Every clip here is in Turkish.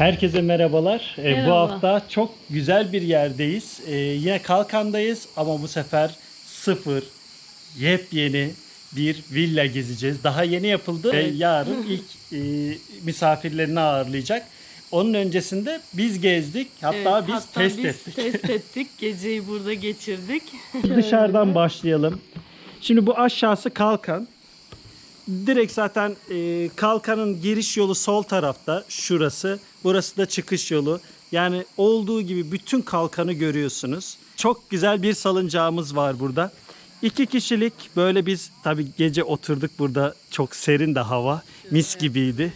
Herkese merhabalar. Bu Merhaba. hafta çok güzel bir yerdeyiz. Ee, yine Kalkan'dayız ama bu sefer sıfır, yepyeni bir villa gezeceğiz. Daha yeni yapıldı ve Evet. yarın ilk e, misafirlerini ağırlayacak. Onun öncesinde biz gezdik. Hatta Evet, biz hatta test biz ettik. test ettik. Geceyi burada geçirdik. Dışarıdan başlayalım. Şimdi bu aşağısı Kalkan. Direkt zaten e, Kalkan'ın giriş yolu sol tarafta. Şurası. Burası da çıkış yolu. Yani olduğu gibi bütün Kalkan'ı görüyorsunuz. Çok güzel bir salıncağımız var burada. İki kişilik böyle biz tabi gece oturduk burada. Çok serin de hava. Mis gibiydi.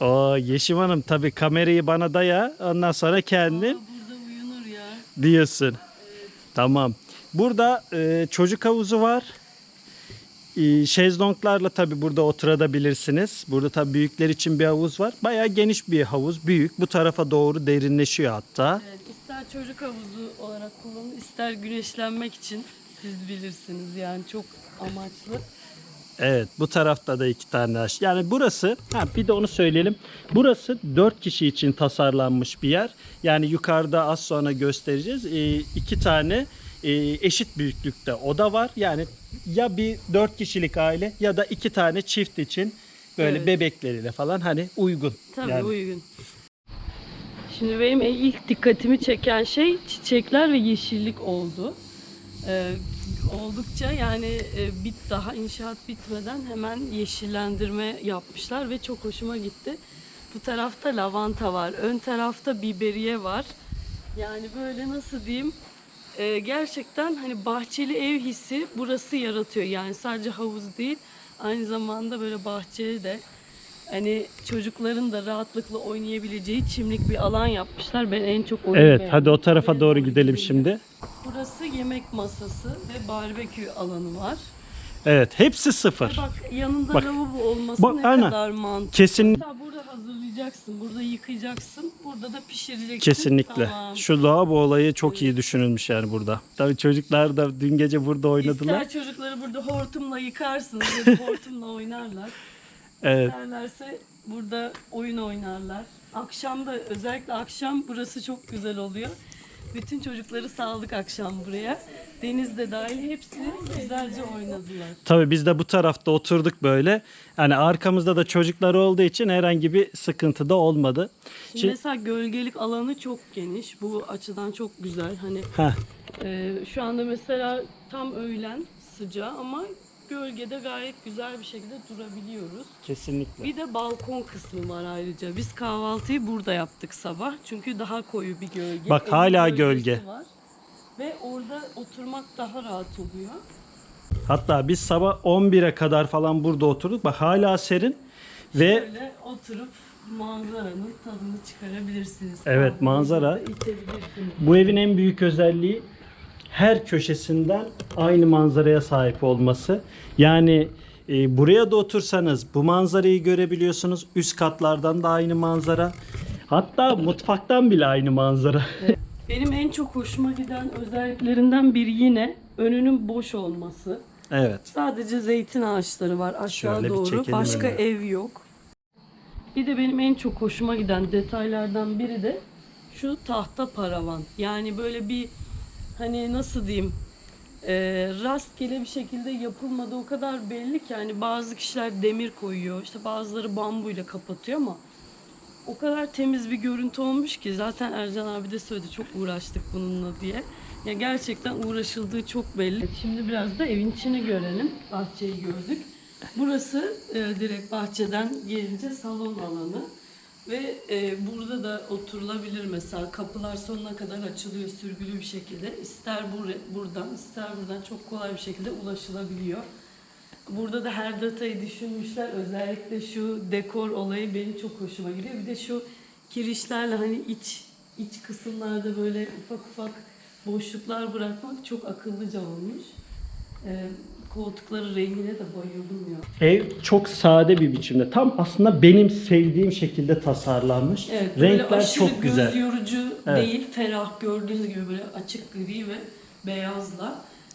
O Yeşim Hanım tabi kamerayı bana daya. Ondan sonra kendin diyorsun. Tamam. Burada e, çocuk havuzu var. E, şezlonglarla tabi burada oturabilirsiniz. Burada tabi büyükler için bir havuz var. Bayağı geniş bir havuz. Büyük. Bu tarafa doğru derinleşiyor hatta. Evet, ister çocuk havuzu olarak kullanın, ister güneşlenmek için siz bilirsiniz. Yani çok amaçlı. Evet bu tarafta da iki tane aş. Yani burası ha bir de onu söyleyelim. Burası dört kişi için tasarlanmış bir yer. Yani yukarıda az sonra göstereceğiz. E, iki tane eşit büyüklükte oda var. Yani ya bir dört kişilik aile ya da iki tane çift için böyle Evet. bebekleriyle falan hani uygun. Tabii yani. uygun. Şimdi benim ilk dikkatimi çeken şey çiçekler ve yeşillik oldu. Ee, oldukça yani e, bit daha inşaat bitmeden hemen yeşillendirme yapmışlar ve çok hoşuma gitti. Bu tarafta lavanta var, ön tarafta biberiye var. Yani böyle nasıl diyeyim? E, gerçekten hani bahçeli ev hissi burası yaratıyor. Yani sadece havuz değil, aynı zamanda böyle bahçeli de hani çocukların da rahatlıkla oynayabileceği çimlik bir alan yapmışlar. Ben en çok onu Evet hadi o tarafa doğru gidelim gidelim. şimdi. Burası yemek masası ve barbekü alanı var. Evet hepsi sıfır. Bak yanında Bak. lavabo olması Bak, ne aynen. kadar mantıklı. Kesin Mesela burada hazırlayacaksın, burada yıkayacaksın, burada da pişireceksin. kesinlikle. Tamam. Şu lavabo olayı çok iyi düşünülmüş yani burada. Tabii çocuklar da dün gece burada oynadılar. İster çocukları burada hortumla yıkarsınız hortumla oynarlar. Evet. İsterlerse burada oyun oynarlar. Akşam da özellikle akşam burası çok güzel oluyor. Bütün çocukları saldık akşam buraya. Deniz de dahil hepsi güzelce oynadılar. Tabii biz de bu tarafta oturduk böyle. Yani arkamızda da çocuklar olduğu için herhangi bir sıkıntı da olmadı. Şimdi Şimdi, mesela gölgelik alanı çok geniş. Bu açıdan çok güzel. Hani Heh, e, şu anda mesela tam öğlen sıcağı ama gölgede gayet güzel bir şekilde durabiliyoruz. kesinlikle. Bir de balkon kısmı var ayrıca. Biz kahvaltıyı burada yaptık sabah. Çünkü daha koyu bir gölge. Bak, Evin hala gölge. Var. Ve orada oturmak daha rahat oluyor. Hatta biz sabah 11'e kadar falan burada oturduk. Bak hala serin ve Böyle oturup manzaranın tadını çıkarabilirsiniz. Evet, manzara. bu evin en büyük özelliği her köşesinden aynı manzaraya sahip olması. Yani e, buraya da otursanız bu manzarayı görebiliyorsunuz. Üst katlardan da aynı manzara. Hatta mutfaktan bile aynı manzara. Benim en çok hoşuma giden özelliklerinden biri yine önünün boş olması. evet. Sadece zeytin ağaçları var aşağı Şöyle doğru. Başka önünü. ev yok. Bir de benim en çok hoşuma giden detaylardan biri de şu tahta paravan. Yani böyle bir hani nasıl diyeyim e, rastgele bir şekilde yapılmadı o kadar belli ki hani bazı kişiler demir koyuyor işte bazıları bambuyla kapatıyor ama o kadar temiz bir görüntü olmuş ki zaten Ercan abi de söyledi çok uğraştık bununla diye. Ya gerçekten uğraşıldığı çok belli. Şimdi biraz da evin içini görelim. Bahçeyi gördük. Burası e, direkt bahçeden gelince salon alanı. Ve e, burada da oturulabilir mesela. Kapılar sonuna kadar açılıyor sürgülü bir şekilde. İster bur- buradan ister buradan çok kolay bir şekilde ulaşılabiliyor. Burada da her detayı düşünmüşler. Özellikle şu dekor olayı benim çok hoşuma gidiyor. Bir de şu kirişlerle hani iç iç kısımlarda böyle ufak ufak boşluklar bırakmak çok akıllıca olmuş. Ee, koltukların rengine de bayıldım ya. Ev çok sade bir biçimde. Tam aslında benim sevdiğim şekilde tasarlanmış. Evet, Renkler çok güzel. göz yorucu Evet. değil, ferah gördüğünüz gibi böyle açık gri ve beyazla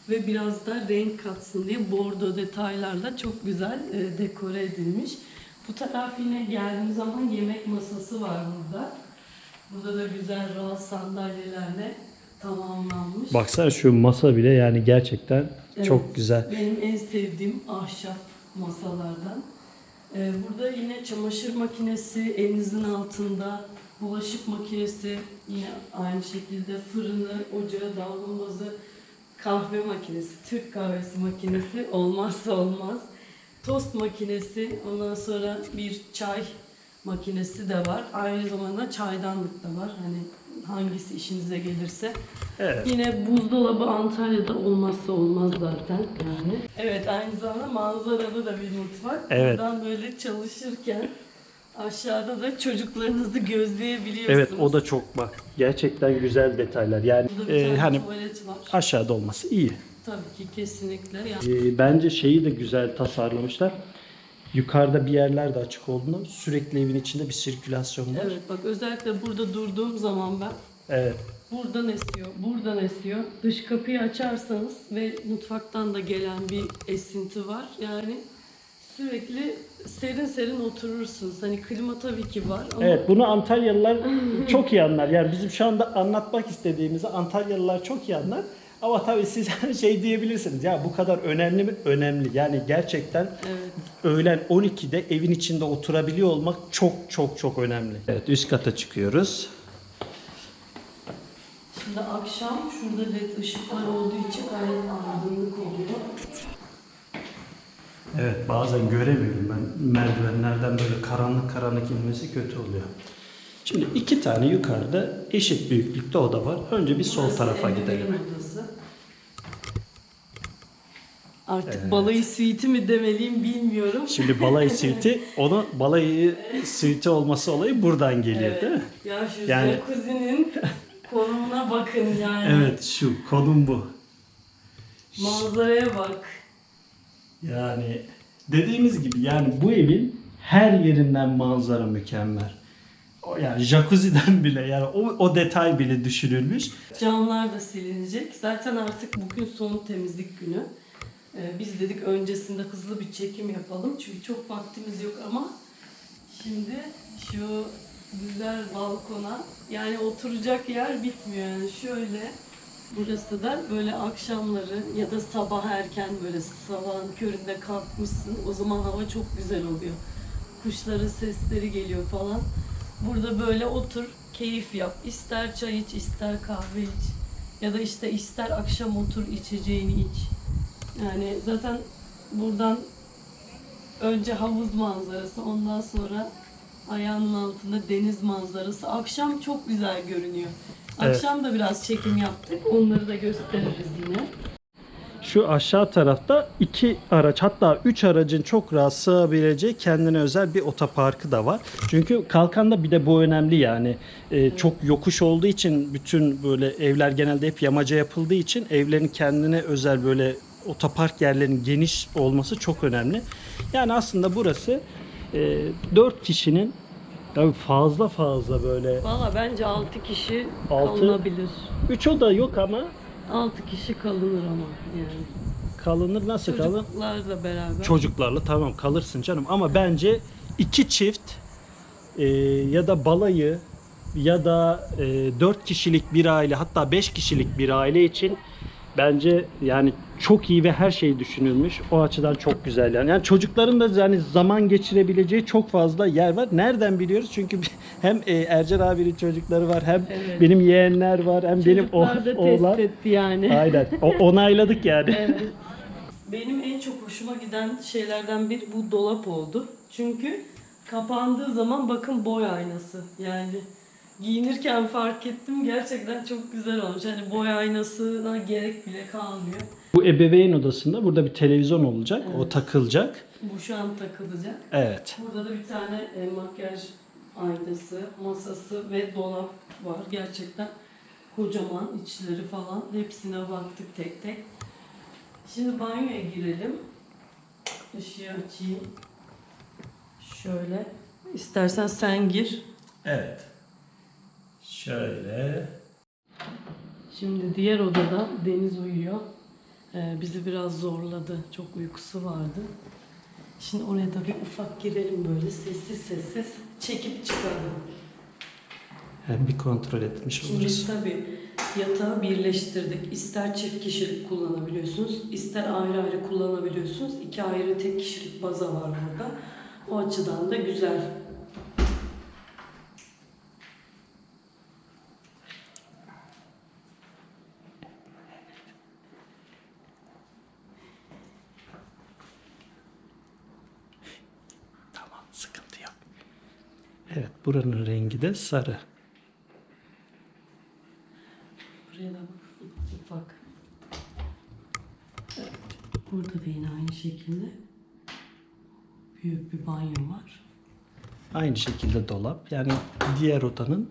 ve biraz da renk katsın diye bordo detaylarla çok güzel e, dekore edilmiş. Bu taraf yine geldiğim zaman yemek masası var burada. Burada da güzel rahat sandalyelerle tamamlanmış. Baksana şu masa bile yani gerçekten Evet. çok güzel. Benim en sevdiğim ahşap masalardan. Ee, burada yine çamaşır makinesi elinizin altında, bulaşık makinesi yine aynı şekilde fırını, ocağı, davlumbazı, kahve makinesi, Türk kahvesi makinesi olmazsa olmaz. Tost makinesi, ondan sonra bir çay makinesi de var. Aynı zamanda çaydanlık da var. Hani hangisi işinize gelirse. Evet. Yine buzdolabı Antalya'da olmazsa olmaz zaten yani. Evet aynı zamanda manzaralı da bir mutfak. Evet. Buradan böyle çalışırken aşağıda da çocuklarınızı gözleyebiliyorsunuz. Evet o da çok bak gerçekten güzel detaylar. Yani Burada bir e, tane hani tuvalet var. aşağıda olması iyi. Tabii ki kesinlikle. Yani E, bence şeyi de güzel tasarlamışlar. Yukarıda bir yerler de açık olduğunda sürekli evin içinde bir sirkülasyon var. Evet bak özellikle burada durduğum zaman ben Evet. buradan esiyor, buradan esiyor. Dış kapıyı açarsanız ve mutfaktan da gelen bir esinti var. Yani sürekli serin serin oturursunuz. Hani klima tabii ki var ama Evet bunu Antalyalılar çok iyi anlar. Yani bizim şu anda anlatmak istediğimizi Antalyalılar çok iyi anlar. Ama tabii siz şey diyebilirsiniz ya bu kadar önemli mi? Önemli. Yani gerçekten evet. öğlen 12'de evin içinde oturabiliyor olmak çok çok çok önemli. Evet üst kata çıkıyoruz. Şimdi akşam şurada led ışıklar olduğu için gayet aydınlık oluyor. Evet bazen göremiyorum ben merdivenlerden böyle karanlık karanlık inmesi kötü oluyor. Şimdi iki tane yukarıda eşit büyüklükte oda var. Önce bir sol Burası tarafa gidelim. odası. Artık balayı suiti mi demeliyim bilmiyorum. Şimdi balayı suiti, onu balayı suiti olması olayı buradan geliyor Evet. değil mi? Ya şu Yani- jacuzzi'nin konumuna bakın yani. Evet şu konum bu. Manzaraya bak. Yani dediğimiz gibi yani bu evin her yerinden manzara mükemmel. O yani jacuzzi'den bile yani o, o detay bile düşünülmüş. Camlar da silinecek. Zaten artık bugün son temizlik günü. Ee, biz dedik öncesinde hızlı bir çekim yapalım. Çünkü çok vaktimiz yok ama şimdi şu güzel balkona yani oturacak yer bitmiyor yani şöyle. Burası da böyle akşamları ya da sabah erken böyle sabahın köründe kalkmışsın o zaman hava çok güzel oluyor. Kuşların sesleri geliyor falan. Burada böyle otur keyif yap. İster çay iç ister kahve iç. Ya da işte ister akşam otur içeceğini iç yani zaten buradan önce havuz manzarası ondan sonra ayağının altında deniz manzarası. Akşam çok güzel görünüyor. Akşam da biraz çekim yaptık. Onları da gösteririz yine. Şu aşağı tarafta iki araç hatta üç aracın çok rahat sığabileceği kendine özel bir otoparkı da var. Çünkü kalkanda bir de bu önemli yani. Ee, Çok yokuş olduğu için bütün böyle evler genelde hep yamaca yapıldığı için evlerin kendine özel böyle otopark yerlerinin geniş olması çok önemli. Yani aslında burası e, 4 kişinin tabii fazla fazla böyle Valla bence 6 kişi Altı? kalınabilir. 3 oda yok ama 6 kişi kalınır ama yani. kalınır nasıl kalın? Çocuklarla beraber. Çocuklarla tamam kalırsın canım ama bence iki çift e, ya da balayı ya da e, dört kişilik bir aile hatta beş kişilik bir aile için bence yani çok iyi ve her şey düşünülmüş. O açıdan çok güzel yani. Yani çocukların da yani zaman geçirebileceği çok fazla yer var. Nereden biliyoruz? Çünkü hem e, Ercan abinin çocukları var hem Evet. benim yeğenler var hem benim o, Çocuklar da oğlan. test etti yani. Aynen. O, onayladık yani. Evet. Benim en çok hoşuma giden şeylerden biri bu dolap oldu. Çünkü kapandığı zaman bakın boy aynası. Yani giyinirken fark ettim gerçekten çok güzel olmuş. Hani boy aynasına gerek bile kalmıyor. Bu ebeveyn odasında burada bir televizyon olacak. O Evet. takılacak. Bu şu an takılacak. Evet. Burada da bir tane e, makyaj aynası, masası ve dolap var. Gerçekten kocaman içleri falan. Hepsine baktık tek tek. Şimdi banyoya girelim. Işığı açayım. Şöyle. İstersen sen gir. Evet. Şöyle. Şimdi diğer odada Deniz uyuyor. Ee, bizi biraz zorladı. Çok uykusu vardı. Şimdi oraya da bir ufak girelim böyle sessiz sessiz çekip çıkalım. Hem bir kontrol etmiş Şimdi biz tabii yatağı birleştirdik. İster çift kişilik kullanabiliyorsunuz, ister ayrı ayrı kullanabiliyorsunuz. İki ayrı tek kişilik baza var burada. O açıdan da güzel. Tamam sıkıntı yok. Evet buranın rengi de sarı. Buraya da bak, ufak. Evet. Burada da yine aynı şekilde büyük bir banyo var. Aynı şekilde dolap. Yani diğer odanın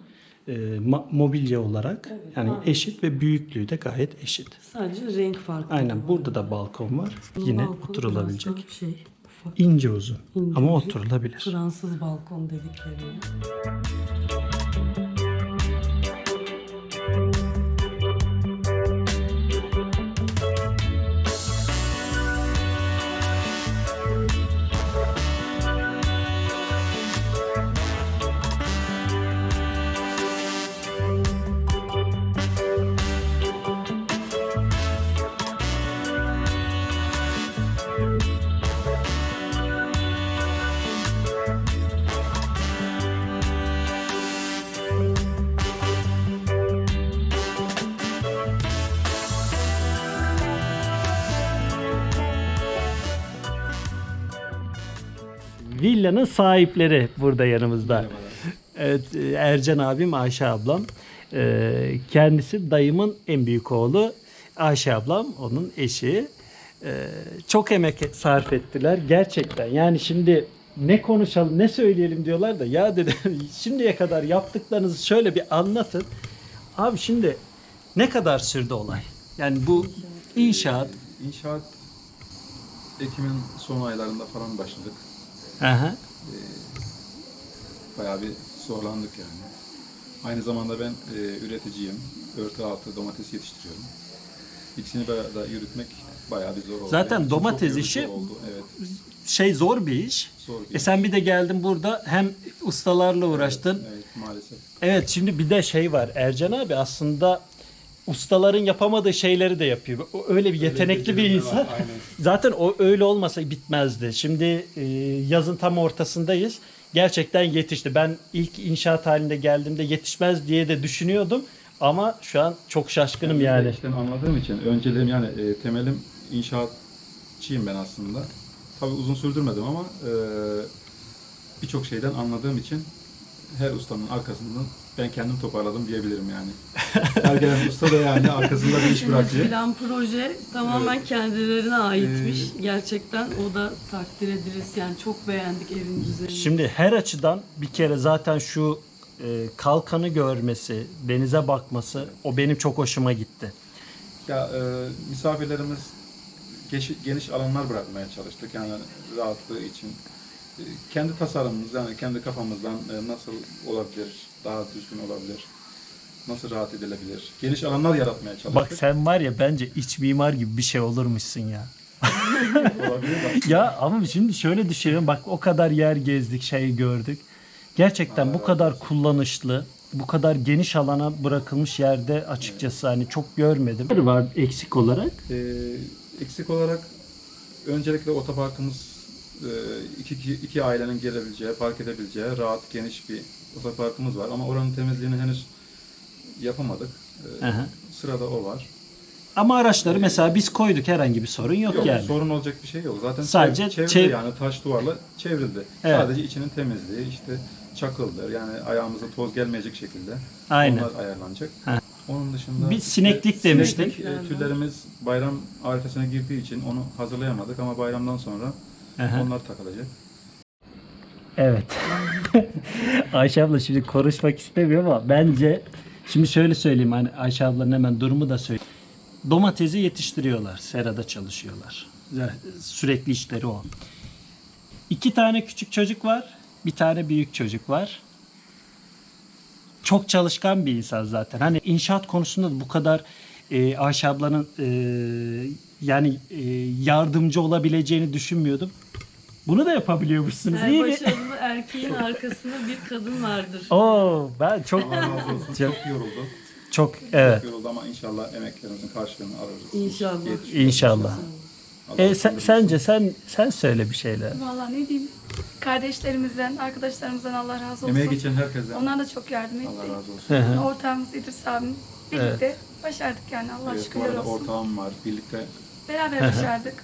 e, mobilya olarak Evet, yani aynen. eşit ve büyüklüğü de gayet eşit. Sadece renk farkı. Aynen burada da balkon var. Bunun Yine oturulabilecek. daha Şey, ufak. İnce uzun İnce ama uzun. oturulabilir. Fransız balkon dedikleri. Villanın sahipleri burada yanımızda. Evet, e, Ercan abim, Ayşe ablam. Ee, Kendisi dayımın en büyük oğlu. Ayşe ablam onun eşi. Ee, Çok emek sarf ettiler gerçekten. Yani şimdi ne konuşalım, ne söyleyelim diyorlar da ya dedim şimdiye kadar yaptıklarınızı şöyle bir anlatın. Abi şimdi ne kadar sürdü olay? Yani bu inşaat. İnşaat Ekim'in son aylarında falan başladık. Aha. Bayağı bir zorlandık yani. Aynı zamanda ben e, üreticiyim. Örtü altı domates yetiştiriyorum. İkisini arada yürütmek bayağı bir zor oldu. Zaten için domates işi- oldu. Evet, Şey zor bir iş. zor bir E sen bir de geldin burada hem ustalarla uğraştın. Evet, maalesef. Evet şimdi bir de şey var Ercan abi aslında ustaların yapamadığı şeyleri de yapıyor. O Öyle bir yetenekli bir becerim de var, insan. aynen. Zaten o öyle olmasa bitmezdi. Şimdi e, yazın tam ortasındayız. Gerçekten yetişti. Ben ilk inşaat halinde geldiğimde yetişmez diye de düşünüyordum. Ama şu an çok şaşkınım yani. İşten anladığım için önceliğim yani e, temelim inşaatçıyım ben aslında. Tabii uzun sürdürmedim ama e, birçok şeyden anladığım için her ustanın arkasından ben kendim toparladım diyebilirim yani. Her gelen usta da yani arkasında bir iş bırakıyor. plan proje tamamen kendilerine aitmiş. Gerçekten o da takdir ediliriz. Yani çok beğendik evin düzenini. Şimdi her açıdan bir kere zaten şu e, kalkanı görmesi, denize bakması o benim çok hoşuma gitti. Ya e, misafirlerimiz geç- geniş alanlar bırakmaya çalıştık yani rahatlığı için. Kendi tasarımımız yani kendi kafamızdan e, nasıl olabilir, daha düzgün olabilir, nasıl rahat edilebilir, geniş alanlar yaratmaya çalıştık. Bak sen var ya bence iç mimar gibi bir şey olurmuşsun ya. olabilir bak. Ya ama şimdi şöyle düşünüyorum bak o kadar yer gezdik şey gördük. Gerçekten bu kadar kullanışlı, bu kadar geniş alana bırakılmış yerde açıkçası hani çok görmedim. Var eksik olarak. E, eksik olarak öncelikle otoparkımız iki, iki, iki ailenin gelebileceği, park edebileceği rahat, geniş bir otoparkımız var. Ama oranın temizliğini henüz yapamadık. E, Aha. sırada o var. Ama araçları mesela biz koyduk herhangi bir sorun yok, Yok, yani. sorun olacak bir şey yok. Zaten Sadece çev- çevrildi çev- yani taş duvarla çevrildi. Evet. Sadece içinin temizliği, işte çakıldır. Yani ayağımıza toz gelmeyecek şekilde. Aynen. Onlar ayarlanacak. Ha. Onun dışında Bir sineklik demiştik. Sineklik, e, tüllerimiz bayram arifesine girdiği için onu hazırlayamadık ama bayramdan sonra Aha. onlar takılacak. Evet. Ayşe abla şimdi konuşmak istemiyor ama bence şimdi şöyle söyleyeyim hani Ayşe ablanın hemen durumu da söyleyeyim. Domatesi yetiştiriyorlar. Serada çalışıyorlar. Sürekli işleri o. İki tane küçük çocuk var. Bir tane büyük çocuk var. Çok çalışkan bir insan zaten. Hani inşaat konusunda da bu kadar e, Ayşe ablanın e, yani e, yardımcı olabileceğini düşünmüyordum. Bunu da yapabiliyormuşsunuz. Her İyi bir... başarılı erkeğin arkasında bir kadın vardır. Oo, ben çok Allah razı olsun. Çok- yoruldu. çok evet. Çok yoruldu ama inşallah emeklerimizin karşılığını alırız. İnşallah. Yetişir. İnşallah. Allah E, sen, razı olsun. sence sen sen söyle bir şeyler. Vallahi ne diyeyim. Kardeşlerimizden, arkadaşlarımızdan Allah razı olsun. Emeği geçen herkese Onlar da çok yardım etti. Allah razı olsun. Hı hı. Ortağımız İdris abim. Birlikte başardık yani Allah Evet, bu şükürler arada olsun. ortağım var. Birlikte Beraber başardık.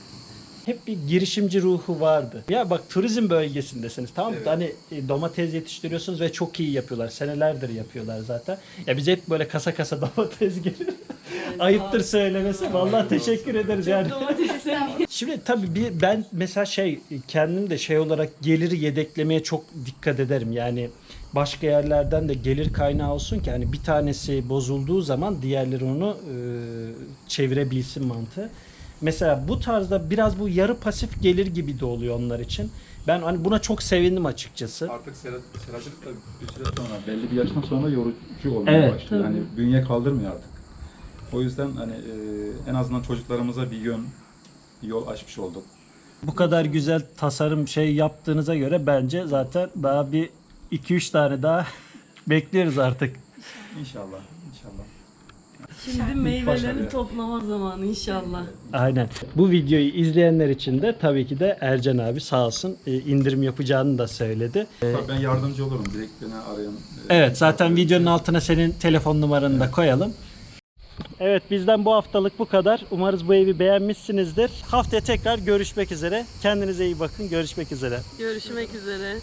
Hep bir girişimci ruhu vardı. Ya bak turizm bölgesindesiniz tamam mı? Evet. Hani e, domates yetiştiriyorsunuz ve çok iyi yapıyorlar. Senelerdir yapıyorlar zaten. Ya biz hep böyle kasa kasa domates geliyor. Ayıptır söylemesi. Vallahi teşekkür ederiz yani. Şimdi tabii bir, ben mesela şey kendim de şey olarak geliri yedeklemeye çok dikkat ederim. Yani başka yerlerden de gelir kaynağı olsun ki hani bir tanesi bozulduğu zaman diğerleri onu e, çevirebilsin mantığı. Mesela bu tarzda biraz bu yarı pasif gelir gibi de oluyor onlar için. Ben hani buna çok sevindim açıkçası. artık sera- seracılık da bir süre sonra belli bir yaştan sonra yorucu olmaya Evet, başlıyor. tabii. Yani bünye kaldırmıyor artık. O yüzden hani e, en azından çocuklarımıza bir yön, bir yol açmış olduk. Bu kadar güzel tasarım şey yaptığınıza göre bence zaten daha bir 2-3 tane daha bekliyoruz artık. İnşallah, inşallah. Şimdi meyvelerini toplama zamanı inşallah. Aynen. Bu videoyu izleyenler için de tabii ki de Ercan abi sağ olsun e, indirim yapacağını da söyledi. Tabii ben yardımcı olurum. Direkt beni arayın. E, Evet zaten videonun altına senin telefon numaranı da koyalım. Evet bizden bu haftalık bu kadar. Umarız bu evi beğenmişsinizdir. Haftaya tekrar görüşmek üzere. Kendinize iyi bakın. Görüşmek üzere. Görüşmek üzere.